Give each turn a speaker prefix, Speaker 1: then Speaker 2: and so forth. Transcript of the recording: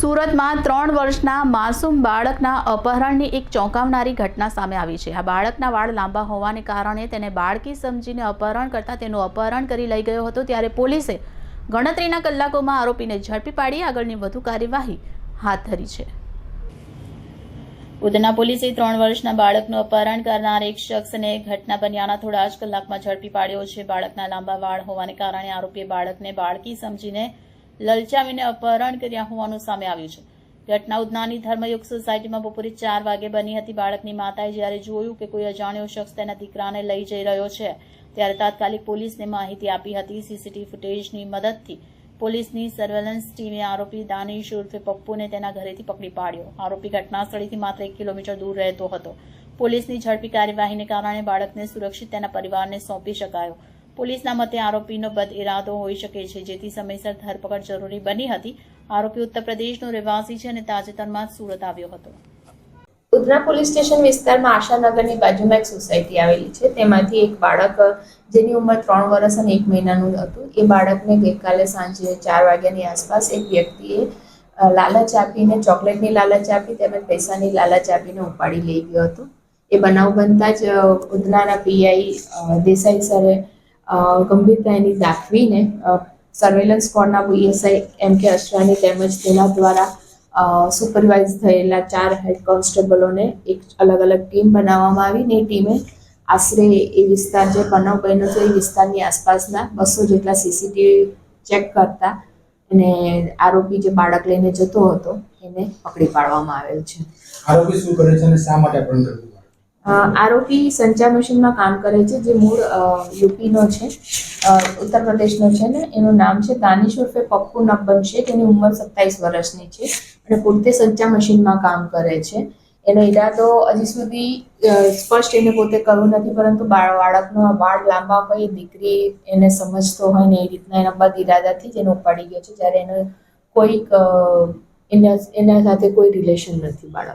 Speaker 1: સુરતમાં ત્રણ વર્ષના માસૂમ બાળકના અપહરણની એક ચોંકાવનારી ઘટના સામે આવી છે. આ બાળકના વાળ લાંબા હોવાને કારણે તેને બાળકી સમજીને અપહરણ કરતા તેનું અપહરણ કરી લઈ ગયો હતો, ત્યારે પોલીસે ગણતરીના કલાકોમાં આરોપીને ઝડપી પાડી, આગળની વધુ કાર્યવાહી હાથ ધરી છે. ઉધના પોલીસે ત્રણ વર્ષના બાળકનું અપહરણ કરનાર એક શખ્સને ઘટના બન્યાના થોડા જ કલાકમાં ઝડપી પાડ્યો છે. બાળકના લાંબા વાળ હોવાને કારણે આરોપીએ બાળકને બાળકી સમજીને લલચાવીને અપહરણ કર્યા હોવાનું સામે આવ્યું છે. ઘટના ઉધનાની ધર્મયુગ સોસાયટીમાં બપોરે ચાર વાગે બની હતી બાળકની માતાએ જ્યારે જોયું કે કોઈ અજાણ્યો શખ્સ તેના દીકરાને લઈ જઈ રહ્યો છે, ત્યારે તાત્કાલિક પોલીસને માહિતી આપી હતી. સીસીટીવી ફૂટેજની મદદથી પોલીસની સર્વેલન્સ ટીમે આરોપી દાનિશ ઉર્ફે પપ્પુને તેના ઘરેથી પકડી પાડ્યો. આરોપી ઘટના સ્થળેથી માત્ર એક કિલોમીટર દૂર રહેતો હતો. પોલીસની ઝડપી કાર્યવાહીને કારણે બાળકને સુરક્ષિત તેના પરિવારને સોંપી શકાયો. પોલીસના મતે આરોપીનો બદ ઇરાદો હોઈ શકે છે, જેથી સમયસર ધરપકડ જરૂરી બની હતી. આરોપી ઉત્તર પ્રદેશનો રહેવાસી છે અને તાજેતરમાં સુરત આવ્યો હતો.
Speaker 2: ઉધના પોલીસ સ્ટેશન વિસ્તારમાં આશાનગરની બાજુમાં એક સોસાયટી આવેલી છે. તેમાંથી એક બાળક, જેની ઉંમર ત્રણ વર્ષ અને એક મહિનાનું હતું. એ બાળકને ગઈકાલે સાંજે ચાર વાગ્યાની આસપાસ એક વ્યક્તિએ લાલચ આપીને, ચોકલેટની લાલચ આપી તેમજ પૈસાની લાલચ આપીને ઉપાડી લઈ ગયો હતો. એ બનાવ બનતા જ ઉધનાના પીઆઈ દેસાઈ સરે ગંભીરતા એની દાખવીને સર્વેલન્સ સ્કોડના વીએસઆઈ એમ કે અશ્વાની તેમજ તેના દ્વારા સુપરવાઇઝ થયેલા ચાર હેડ કોન્સ્ટેબલોને એક અલગ અલગ ટીમ બનાવવામાં આવી ને ટીમે આશરે એ વિસ્તાર જે બનાવ બન્યો છે એ વિસ્તારની આસપાસના બસો જેટલા સીસીટીવી ચેક કરતા અને આરોપી જે બાળક લઈને જતો હતો એને પકડી પાડવામાં આવેલ છે.
Speaker 3: આરોપી શું કરે છે અને શા માટે
Speaker 2: અ, આરોપી સંચાર મશીનમાં કામ કરે છે, જે મૂળ યુપીનો છે ઉત્તર પ્રદેશનો છે ને, એનું નામ છે દાનિશ ઉર્ફે પપ્પુ નબ્બન છે તેની ઉંમર સત્તાવીસ વર્ષની છે અને પોતે સંચાર મશીનમાં કામ કરે છે. એનો ઈરાદો હજી સુધી સ્પષ્ટ એને પોતે કરવું નથી, પરંતુ બાળ, બાળકનો વાળ લાંબા હોય દીકરી એને સમજતો હોય ને એ રીતના એના બદ ઈરાદાથી જ એને ઉપાડી ગયો છે, જ્યારે એનો કોઈક એના એના સાથે કોઈ રિલેશન નથી બાળક